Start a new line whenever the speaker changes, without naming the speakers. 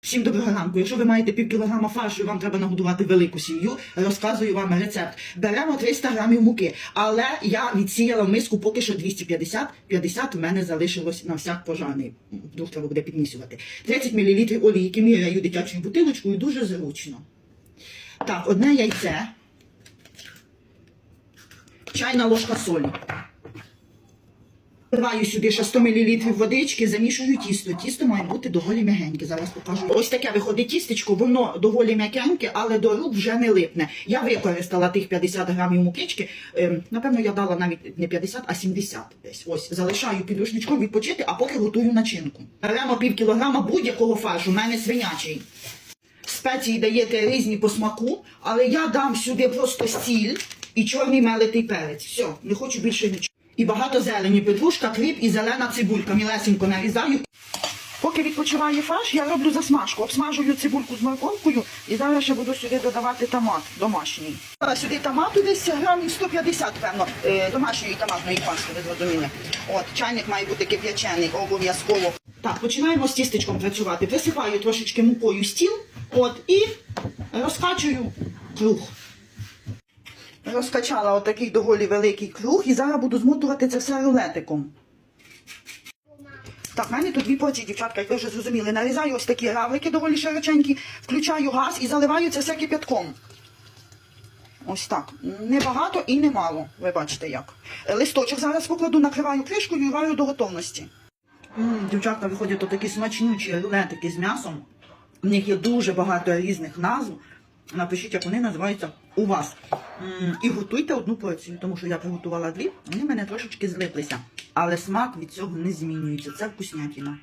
Всім доброго ранку. Якщо ви маєте пів кілограма фаршу і вам треба нагодувати велику сім'ю, розказую вам рецепт. Беремо 300 грамів муки, але я відсіяла в миску поки що 250, 50 в мене залишилось на всяк пожарний. Вдруг треба буде підмісювати. 30 мл олійки міряю дитячою бутилочкою, дуже зручно. Так, одне яйце, чайна ложка солі. Вливаю сюди ще 100 мл водички, замішую тісто. Тісто має бути доволі м'ягеньке. Зараз покажу. Ось таке виходить тістечко, воно доволі м'якеньке, але до рук вже не липне. Я використала тих 50 грамів мукички. Ем, напевно, я дала навіть не 50, а 70 десь. Ось залишаю під рушничком відпочити, а поки готую начинку. Беремо пів кілограма будь-якого фаршу, у мене свинячий. Спеції даєте різні по смаку, але я дам сюди просто сіль і чорний мелитий перець. Все, не хочу більше нічого. І багато зелені, петрушка, кріп і зелена цибулька. Мілесенько нарізаю. Поки відпочиває фарш, я роблю засмажку. Обсмажую цибульку з морковкою і зараз ще буду сюди додавати томат домашній. Зараз сюди томату десь грамів 150, певно, е, домашньої томатної пасти, ви зрозуміли. От, чайник має бути кип'ячений, обов'язково. Так, починаємо з тістечком працювати. Присипаю трошечки мукою стіл, от, і розкачую круг. Розкачала отакий доволі великий круг і зараз буду змотувати це все рулетиком. Так, в мене тут дві порції, дівчатка, як ви вже зрозуміли. Нарізаю ось такі равлики доволі широченькі, включаю газ і заливаю це все кип'ятком. Ось так. Небагато і немало. Ви бачите як. Листочок зараз покладу, накриваю кришкою і варю до готовності. М, дівчатка виходять отакі смачнючі рулетики з м'ясом. В них є дуже багато різних назв. Напишіть, як вони називаються у вас. І готуйте одну порцію, тому що я приготувала дві, вони в мене трошечки злиплися. Але смак від цього не змінюється. Це вкуснятіна.